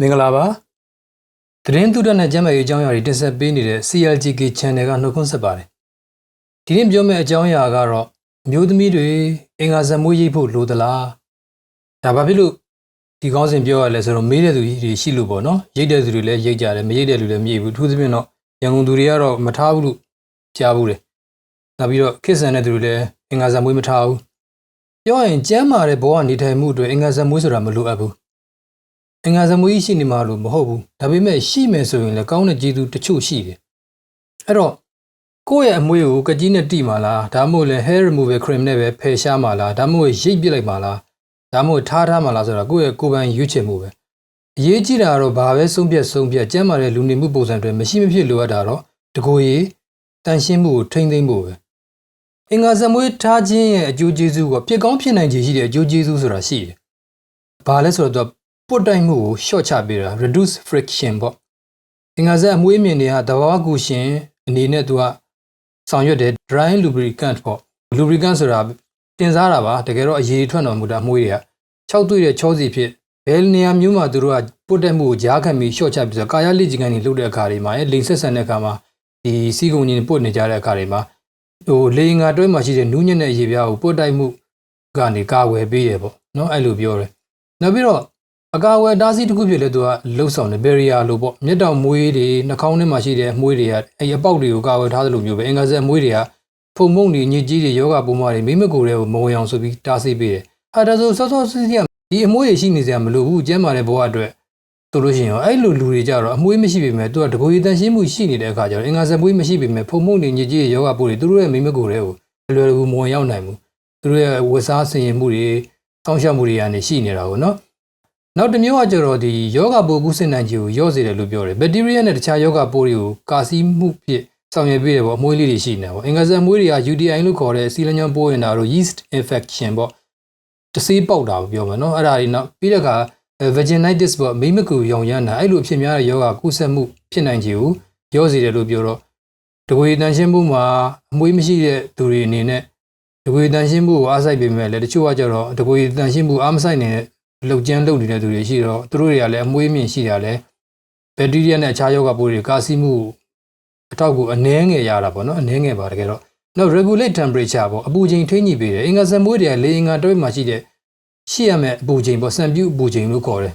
မင်္ဂလာပါသတင်းသူတနဲ့ကျမ်းမာရေးအကြောင်းအရာတွေတင်ဆက်ပေးနေတဲ့ CLGK Channel ကနှုတ်ခွန်းဆက်ပါတယ်ဒီနေ့ပြောမယ့်အကြောင်းအရာကတော့အမျိုးသမီးတွေအင်္ဂါဇမွေးရိပ်ဖို့လိုသလားဒါဘာဖြစ်လို့ဒီကောင်းစဉ်ပြောရလဲဆိုတော့မေးတဲ့သူတွေရှိလို့ပေါ့နော်ရိပ်တဲ့သူတွေလည်းရိပ်ကြတယ်မရိပ်တဲ့လူလည်းမရိပ်ဘူးအထူးသဖြင့်တော့ရန်ကုန်သူတွေကတော့မထားဘူးလို့ကြားဘူးတယ်နောက်ပြီးတော့ခေတ်ဆန်တဲ့သူတွေလည်းအင်္ဂါဇမွေးမထားဘူးပြောရရင်ကျမ်းမာတဲ့ဘဝနေထိုင်မှုအတွက်အင်္ဂါဇမွေးဆိုတာမလိုအပ်ဘူး အင်္ဂါစမွေးရှိနေမှာလို့မဟုတ်ဘူးဒါပေမဲ့ရှိမယ်ဆိုရင်လည်းကောင်းတဲ့ကျေးဇူးတချို့ရှိတယ်အဲ့တော့ကိုယ့်ရဲ့အမွေးကိုကကြီးနဲ့တိမာလားဒါမှမဟုတ်လည်း hair removal cream နဲ့ပဲဖယ်ရှားမှာလားဒါမှမဟုတ်ရိတ်ပစ်လိုက်မှာလားဒါမှမဟုတ်ထားထားမှာလားဆိုတာကိုယ့်ရဲ့ကိုယ်ပိုင်ရွေးချယ်မှုပဲအရေးကြီးတာကတော့ဘာပဲဆုံးဖြတ်ဆုံးဖြတ်ကျမ်းမာတဲ့လူနေမှုပုံစံတွေမရှိမဖြစ်လိုအပ်တာတော့တကိုယ်ရေးတန်ရှင်းမှုကိုထိမ့်သိမ့်ဖို့ပဲအင်္ဂါစမွေးထားခြင်းရဲ့အကျိုးကျေးဇူးကဖြစ်ကောင်းဖြစ်နိုင်ခြေရှိတဲ့အကျိုးကျေးဇူးဆိုတာရှိတယ်ဘာလဲဆိုတော့ ပုတ်တိုက်မှုကို short ချပေးတာ reduce friction ပေါ့အင်္ဂါဆက်အမွေးမြင်တွေကတဘာဝကူရှင်အနေနဲ့သူကဆောင်ရွက်တဲ့ dry lubricant ပေါ့ lubricant ဆိုတာတင်စားတာပါတကယ်တော့အရေးထွက်တော်မူတာအမွေးတွေက၆တွေ့တဲ့ချောစီဖြစ်ဘယ်နေရာမျိုးမှာသူတို့ကပုတ်တက်မှုကိုကြားခံပြီး short ချပြီးဆိုကာယလိจิကန်တွေလုပ်တဲ့အခါတွေမှာလိန်ဆက်ဆန်တဲ့အခါမှာဒီစီးကုံကြီးပုတ်နေကြတဲ့အခါတွေမှာဟိုလေငါတွဲမှာရှိတဲ့နူးညံ့တဲ့ရေပြားကိုပုတ်တိုက်မှုကနေကာဝယ်ပေးရပေါ့နော်အဲ့လိုပြောတယ်နောက်ပြီးတော့ အကာအကွယ်တားဆီးတစ်ခုဖြစ်လဲသူကလှုပ်ဆောင်တယ် barrier လို့ပေါ့မျက်တောင်မွေးတွေနှာခေါင်းထဲမှာရှိတဲ့မွေးတွေကအဲ့အပေါက်တွေကိုကာကွယ်ထားသလိုမျိုးပဲအင်္ဂါဆက်မွေးတွေကဖုံမုံတွေညစ်ကြီးတွေယောဂပုံမှန်တွေမိမကိုယ်တွေကိုမဝင်အောင်ဆိုပြီးတားဆီးပေးတယ်။ဟာဒါဆိုစောစောစီးစီးကဒီအမွေးတွေရှိနေစရာမလိုဘူးကျမ်းမာတဲ့ဘဝအတွက်ဆိုလို့ရှိရင်ရောအဲ့လိုလူတွေကြတော့အမွေးမရှိပေမဲ့သူကတကိုယ်ရည်တန်ရှင်းမှုရှိနေတဲ့အခါကျတော့အင်္ဂါဆက်မွေးမရှိပေမဲ့ဖုံမုံတွေညစ်ကြီးတွေယောဂပုံတွေသူတို့ရဲ့မိမကိုယ်တွေကိုအလွယ်တကူမဝင်ရောက်နိုင်ဘူး။သူတို့ရဲ့ဝတ်စားဆင်ရင်မှုတွေစောင့်ရှောက်မှုတွေကနေရှိနေတာကိုနော်။ နောက်တစ်မျိုးကကျတော့ဒီယောဂပိုးကူးစင်နိုင်ခြင်းကိုရော့စေတယ်လို့ပြောတယ်ဘက်တီးရီးယားနဲ့တခြားယောဂပိုးတွေကိုကာစီးမှုဖြစ်ဆောင်ရွက်ပေးတယ်ပေါ့အမွှေးလေးတွေရှိနေတာပေါ့အင်္ဂါစအမွှေးတွေက UTI လို့ခေါ်တဲ့စီလညွန်ပိုးဝင်တာတို့ yeast infection ပေါ့တဆေးပေါက်တာကိုပြောမှာနော်အဲ့ဒါတွေနောက်ပြီးတဲ့အခါ vaginitis ပေါ့မိမကူရောင်ရမ်းတာအဲ့လိုအဖြစ်များတဲ့ယောဂကူးစက်မှုဖြစ်နိုင်ခြင်းကိုရော့စေတယ်လို့ပြောတော့တကွေတန်ရှင်းမှုမှာအမွှေးမရှိတဲ့သူတွေအနေနဲ့တကွေတန်ရှင်းမှုကိုအားစိုက်ပေမဲ့လည်းတချို့ကကျတော့တကွေတန်ရှင်းမှုအားမစိုက်နေတဲ့ လှုပ်ကြမ်းလှုပ်နေတဲ့သူတွေရှိတော့သူတို့တွေကလည်းအမွေးမြင့်ရှိတာလဲဘက်တီးရီးယားနဲ့အခြားယောဂပိုးတွေကာစီမှုအထောက်ကူအနှဲငယ်ရတာပေါ့နော်အနှဲငယ်ပါတကယ်တော့နောက် regulate temperature ပေါ့အပူချိန်ထိန်းညှိပေးတယ်အင်္ဂါစံမွေးတွေကလေအင်္ဂါတွဲမှာရှိတဲ့ရှိရမယ့်အပူချိန်ပေါ့စံပြုအပူချိန်လို့ခေါ်တယ်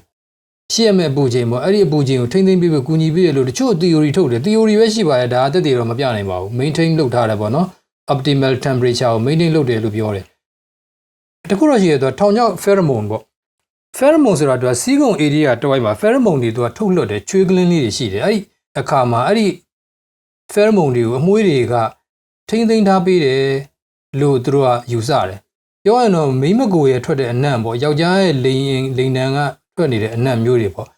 ရှိရမယ့်အပူချိန်ပေါ့အဲ့ဒီအပူချိန်ကိုထိန်းသိမ်းပေးဖို့ကူညီပေးရလို့တချို့ theory ထုတ်တယ် theory ပဲရှိပါတယ်ဒါအသက်တွေတော့မပြနိုင်ပါဘူး maintain လုပ်ထားတယ်ပေါ့နော် optimal temperature ကို maintain လုပ်တယ်လို့ပြောတယ်တခုတော့ရှိရတော့ထောင်ချောက် pheromone ပေါ့ pheromone ဆိုတာသူကစီးကုံ area တဝိုက်မှာ pheromone တွေသူကထုတ်လွှတ်တယ်ချွေးကလင်းလေးတွေရှိတယ်အဲ့ဒီအခါမှာအဲ့ဒီ pheromone တွေကိုအမွှေးတွေကထိမ့်သိမ်းထားပေးတယ်လို့သူတို့ကယူဆတယ်ပြောရရင်တော့မိမကိုရဲ့ထွက်တဲ့အနံ့ပေါ့ယောက်ျားရဲ့လိန်ရင်လိန်နံကထွက်နေတဲ့အနံ့မျိုးတွေပေါ့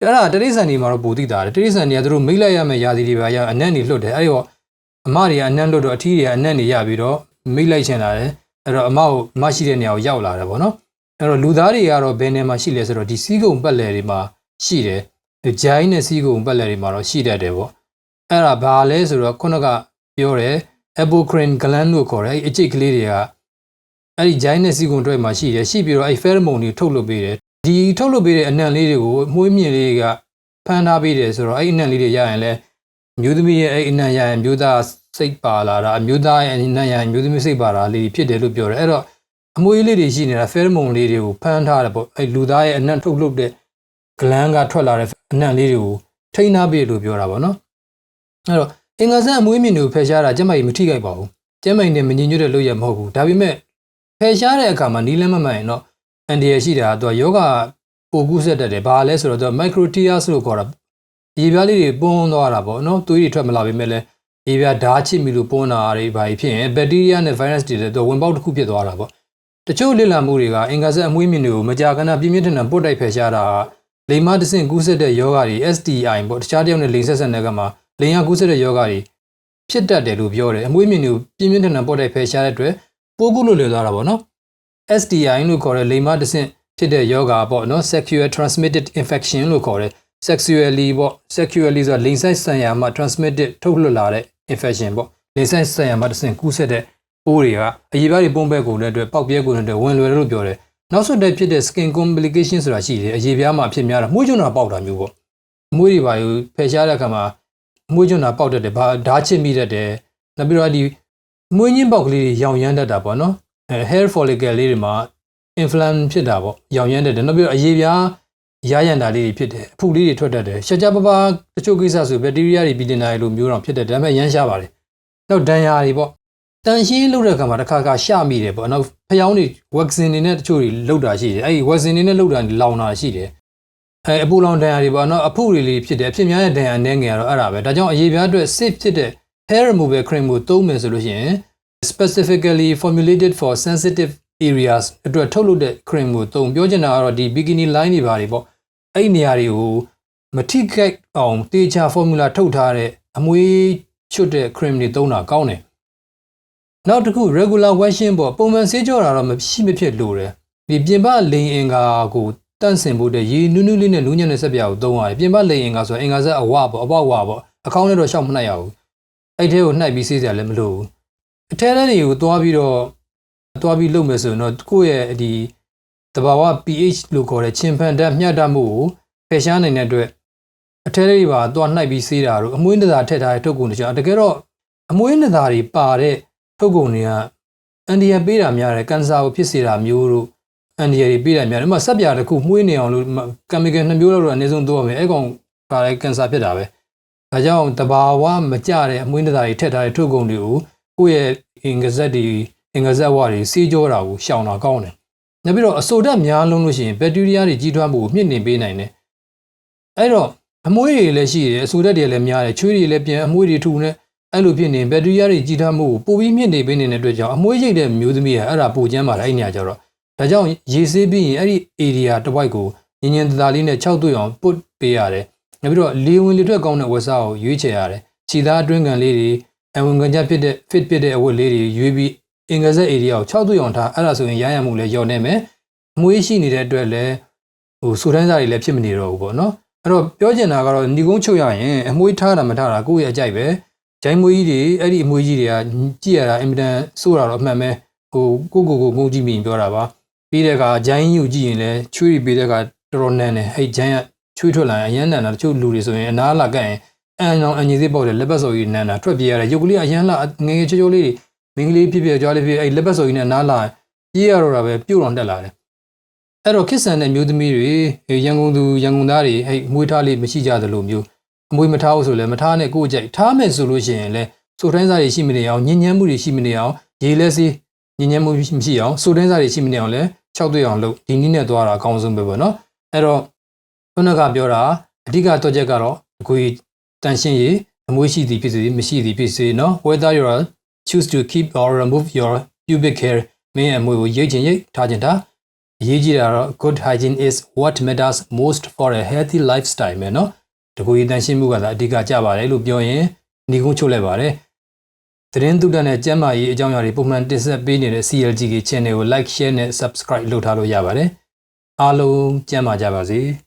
အဲ့ဒါတရိษံတွေမှာတော့ပိုသိတာတယ်တရိษံတွေကသူတို့မိတ်လိုက်ရမယ့်ຢာစီတွေပါရအနံ့တွေလွတ်တယ်အဲ့ဒီတော့အမတွေကအနံ့လွတ်တော့အထီးတွေကအနံ့တွေရပြီးတော့မိတ်လိုက်ချင်လာတယ်အဲ့တော့အမကိုမရှိတဲ့နေရာကိုရောက်လာတယ်ပေါ့နော် အဲ့တော့လူသားတွေကတော့ဘယ်နေမှာရှိလဲဆိုတော့ဒီစီးကုံပတ်လည်တွေမှာရှိတယ်။ဂျိုင်းနဲ့စီးကုံပတ်လည်တွေမှာတော့ရှိတတ်တယ်ပေါ့။အဲ့ဒါဘာလဲဆိုတော့ခုနကပြောတယ် apocrine gland လို့ခေါ်တယ်အဲ့ဒီအကျိတ်ကလေးတွေကအဲ့ဒီဂျိုင်းနဲ့စီးကုံတွေမှာရှိတယ်ရှိပြီးတော့အဲ့ pheromone တွေထုတ်လုပ်ပေးတယ်။ဒီထုတ်လုပ်ပေးတဲ့အနံ့လေးတွေကိုမှုေးမြင့်လေးကဖမ်းထားပေးတယ်ဆိုတော့အဲ့ဒီအနံ့လေးတွေရရင်လည်းမျိုးသမီးရဲ့အဲ့ဒီအနံ့ရရင်မျိုးသားစိတ်ပါလာတာအမျိုးသားရဲ့အနံ့ရရင်မျိုးသမီးစိတ်ပါလာလေးဖြစ်တယ်လို့ပြောတယ်အဲ့တော့ အမွေးလေးတွေရှိနေတာဖဲရမုန်လေးတွေကိုဖမ်းထားတယ်ပေါ့အဲလူသားရဲ့အနံ့ထုတ်လုပ်တဲ့ဂလန်းကထွက်လာတဲ့အနံ့လေးတွေကိုထိန်းထားပေးလို့ပြောတာပေါ့နော်အဲ့တော့အင်္ဂါဆန်အမွေးမြင့်တွေကိုဖယ်ရှားတာကျမကြီးမထိခိုက်ပါဘူးကျမကြီးနဲ့မငြင်းညွတ်တဲ့လုပ်ရမဟုတ်ဘူးဒါပေမဲ့ဖယ်ရှားတဲ့အခါမှာနီးလန်းမမှန်ရင်တော့အန်ဒီရရှိတာကသူကယောဂပိုကူးဆက်တတ်တယ်ဘာလဲဆိုတော့သူက microtears လို့ခေါ်တာရေပြားလေးတွေပွန်းသွားတာပေါ့နော်သွေးတွေထွက်မလာပေမဲ့လည်းရေပြားဓာတ်ချစ်မိလို့ပွန်းတာတွေဘာဖြစ်ရင်ဘက်တီးရီးယားနဲ့ virus တွေလည်းသူဝင်ပေါက်တစ်ခုဖြစ်သွားတာပေါ့ တချို့လစ်လာမှုတွေကအင်္ဂါဆက်အမွေးမြင့်တွေကိုမကြာခဏပြင်းပြင်းထန်ထန်ပုတ်တိုက်ဖယ်ရှားတာလိမ်မတဆင့်ကူးဆက်တဲ့ယောဂါတွေ STI ပေါ့တခြားတယောက်နဲ့လိမ်ဆက်ဆက်တဲ့ကမှာလိမ်ရကူးဆက်တဲ့ယောဂါတွေဖြစ်တတ်တယ်လို့ပြောတယ်အမွေးမြင့်တွေကိုပြင်းပြင်းထန်ထန်ပုတ်တိုက်ဖယ်ရှားတဲ့အတွက်ပိုးကူးလို့လွယ်သွားတာပေါ့နော် STI လို့ခေါ်တဲ့လိမ်မတဆင့်ဖြစ်တဲ့ယောဂါပေါ့နော် sexual transmitted infection လို့ခေါ်တဲ့ sexually ပေါ့ sexually ဆိုတာလိမ်ဆိုင်ဆံရမှာ transmitted ထုတ်လွှတ်လာတဲ့ infection ပေါ့လိမ်ဆိုင်ဆံရမှာတဆင့်ကူးဆက်တဲ့ ပိုးတွေကအရေးပါးတွေပုံးဘက်ကိုလည်းအတွက်ပောက်ပြဲကိုလည်းအတွက်ဝင်လွယ်တယ်လို့ပြောတယ်နောက်ဆက်တွဲဖြစ်တဲ့ skin complication ဆိုတာရှိတယ်အရေပြားမှာအဖြစ်များတာမှုကျွန်းတာပေါက်တာမျိုးပေါ့အမွှေးတွေပါယူဖယ်ရှားတဲ့အခါမှာအမွှေးကျွန်းတာပေါက်တတ်တယ်ဘာဓာတ်ချစ်မိတတ်တယ်နောက်ပြီးတော့ဒီမွေးညင်းပေါက်ကလေးတွေရောင်ရမ်းတတ်တာပေါ့နော်အဲ hair follicle လေးတွေမှာ inflammation ဖြစ်တာပေါ့ရောင်ရမ်းတတ်တယ်နောက်ပြီးတော့အရေပြားရရန်တာလေးတွေဖြစ်တယ်အဖုလေးတွေထွက်တတ်တယ်ရှာကြပပတချို့ကိစ္စဆိုဘက်တီးရီးယားတွေပြီးတင်တာတွေလိုမျိုးတော့ဖြစ်တယ်ဒါပေမဲ့ရမ်းရှားပါတယ်နောက်ဒဏ်ရာတွေပေါ့ တန်ရှင်းလုပ်တဲ့အခါမှာတစ်ခါခါရှမိတယ်ပေါ့နောက်ဖျောင်းတွေ vaccine တွေနဲ့တချို့တွေလောက်တာရှိတယ်အဲ့ဒီ vaccine တွေနဲ့လောက်တာလောင်တာရှိတယ်အဲအပူလောင်ဒဏ်ရာတွေပေါ့နော်အဖုတွေလေးဖြစ်တယ်အဖြစ်များတဲ့ဒဏ်ရာအနေငယ်ကတော့အဲ့ဒါပဲဒါကြောင့်အရေပြားအတွက် safe ဖြစ်တဲ့ hair removal cream ကိုသုံးမယ်ဆိုလို့ရှိရင် specifically formulated for sensitive areas အတွက်ထုတ်လုပ်တဲ့ cream ကိုသုံးပြောချင်တာကတော့ဒီ bikini line တွေပါတွေပေါ့အဲ့ဒီနေရာတွေကိုမထိခိုက်အောင်တေချာ formula ထုတ်ထားတဲ့အမွေးချွတ်တဲ့ cream တွေသုံးတာကောင်းတယ် နောက်တစ်ခု regular washing ပေါ့ပုံမှန်ဆေးကြောတာတော့မရှိမဖြစ်လို့တယ်ဒီပြင်ပလိန်အင်္ဂါကိုတန့်စင်ဖို့တဲ့ရေနူးနူးလေးနဲ့နူးညံ့တဲ့ဆက်ပြာကိုသုံးရတယ်ပြင်ပလိန်အင်္ဂါဆိုအင်္ဂါဆက်အဝပေါ့အပေါက်ဝပေါ့အကောင်းနဲ့တော့ရှောက်မနှိုက်ရဘူးအဲ့ထဲကိုနှိုက်ပြီးဆေးစရာလည်းမလိုဘူးအထဲထဲတွေကိုသွားပြီးတော့သွားပြီးလုပ်မယ်ဆိုရင်တော့ကိုယ့်ရဲ့ဒီတဘာဝ pH လို့ခေါ်တဲ့ချင်ဖန်ဓာတ်မျှတမှုကိုဖယ်ရှားနိုင်တဲ့အတွက်အထဲတွေပါသွားနှိုက်ပြီးဆေးတာတို့အမွှေးနသာထည့်ထားတဲ့ထုတ်ကုန်တွေကြောင့်တကယ်တော့အမွှေးနသာတွေပါတဲ့ ထုတ်ကုန်တွေကအန်ဒီယံပေးတာများတယ်ကန်ဆာကိုဖြစ်စေတာမျိုးတို့အန်ဒီယံတွေပေးတာများတယ်ဥပမာဆက်ပြာတစ်ခုမှုေးနေအောင်လို့ကင်မီကယ်နှစ်မျိုးလောက်တော့အနည်းဆုံးသုံးရမယ်အဲ့ကောင်ပါတဲ့ကန်ဆာဖြစ်တာပဲဒါကြောင့်တဘာဝမကြတဲ့အမွှေးနသာတွေထည့်ထားတဲ့ထုတ်ကုန်တွေကိုကိုယ့်ရဲ့အင်္ဂဇက်တွေအင်္ဂဇက်ဝါတွေစီးကြောတာကိုရှောင်တာကောင်းတယ်နောက်ပြီးတော့အဆိုဓာတ်များလုံးလို့ရှိရင်ဘက်တီးရီးယားတွေကြီးထွားမှုကိုမြင့်တင်ပေးနိုင်တယ်အဲ့တော့အမွှေးတွေလည်းရှိတယ်အဆိုဓာတ်တွေလည်းများတယ်ချွေးတွေလည်းပြန်အမွှေးတွေထူနေ အဲ့လိုဖြစ်နေဘက်တီးရီးယားတွေကြီးထွားမှုကိုပိုပြီးမြင့်တင်ပေးနေတဲ့အတွက်ကြောင့်အမွှေးရိတ်တဲ့မျိုးသမီးကအဲ့ဒါပိုကျန်းပါတယ်အဲ့နေရာကျတော့ဒါကြောင့်ရေဆေးပြီးရင်အဲ့ဒီ area တစ်ဝိုက်ကိုညင်ညင်တသာလေးနဲ့6တွေ့အောင်ပုတ်ပေးရတယ်နောက်ပြီးတော့လေဝင်လေထွက်ကောင်းတဲ့ဝက်စားကိုရွေးချယ်ရတယ်ခြေသားအတွင်းကန်လေးတွေအဝင်ကန်ကြဖြစ်တဲ့ fit ဖြစ်တဲ့အဝတ်လေးတွေရွေးပြီးအင်္ဂဇက် area ကို6တွေ့အောင်ထားအဲ့ဒါဆိုရင်ရရမှုလည်းညော်နေမယ်အမွှေးရှိနေတဲ့အတွက်လည်းဟိုစူတန်းစားတွေလည်းဖြစ်မနေတော့ဘူးပေါ့နော်အဲ့တော့ပြောချင်တာကတော့ညီကုန်းချုပ်ရရင်အမွှေးထားတာမထားတာကိုယ့်ရဲ့အကြိုက်ပဲ ဂျိုင်းမွေးကြီးတွေအဲ့ဒီအမွှေးကြီးတွေကကြည့်ရတာအင်မတန်စိုးတာတော့အမှန်ပဲဟိုကိုကိုကိုငုံကြည့်မိရင်ပြောတာပါပြီးတဲ့အခါဂျိုင်းယူကြည့်ရင်လည်းချွေးပြီးတဲ့အခါတော်တော်နန်းတယ်အဲ့ဂျိုင်းကချွေးထွက်လာရင်အရန်နန်းတာတချို့လူတွေဆိုရင်အနားလာကတ်ရင်အန်အောင်အန်ကြီးစိပေါက်တယ်လက်ပတ်စော်ကြီးနန်းတာထွက်ပြေးရတယ်ရုပ်ကလေးအရန်လာငငယ်ချိုးချိုးလေးတွေမင်းကလေးဖြစ်ဖြစ်ကြွားလေးဖြစ်အဲ့လက်ပတ်စော်ကြီးနဲ့နားလာပြေးရတော့တာပဲပြုတ်တော်တက်လာတယ်အဲ့တော့ခစ်ဆန်တဲ့မျိုးသမီးတွေရန်ကုန်သူရန်ကုန်သားတွေအဲ့မွေးထားလေးမရှိကြသလိုမျိုး အမွေးမထားဘူးဆိုလည်းမထားနဲ့ကိုယ့်အကြိုက်ထားမယ်ဆိုလို့ရှိရင်လည်းစိုးတိုင်းစားတွေရှိမနေအောင်ညဉ့်ညမ်းမှုတွေရှိမနေအောင်ရေလဲစီညဉ့်ညမ်းမှုမရှိအောင်စိုးတိုင်းစားတွေရှိမနေအောင်လည်း၆တွေ့အောင်လုပ်ဒီနည်းနဲ့သွားတာအကောင်းဆုံးပဲပေါ့နော်အဲ့တော့ခုနကပြောတာအဓိကတော့ချက်ကတော့အခုတန်ရှင်းရေးအမွေးရှိသည်ဖြစ်စေမရှိသည်ဖြစ်စေနော် whether you are choose to keep or remove your pubic hair မင်းအမွေးကိုရိတ်ချင်ရိတ်ထားချင်တာအရေးကြီးတာတော့ good hygiene is what matters most for a healthy lifestyle မယ်နော် တကူရီတန်ရှင်းမှုကသာအဓိကကြပါတယ်လို့ပြောရင်ညီကုန်းချုပ်လိုက်ပါတယ်သတင်းသုတနဲ့ကျမ်းမာရေးအကြောင်းအရာတွေပုံမှန်တင်ဆက်ပေးနေတဲ့ CLGK channel ကို like share နဲ့ subscribe လုပ်ထားလို့ရပါတယ်အားလုံးကျမ်းမာကြပါစေ။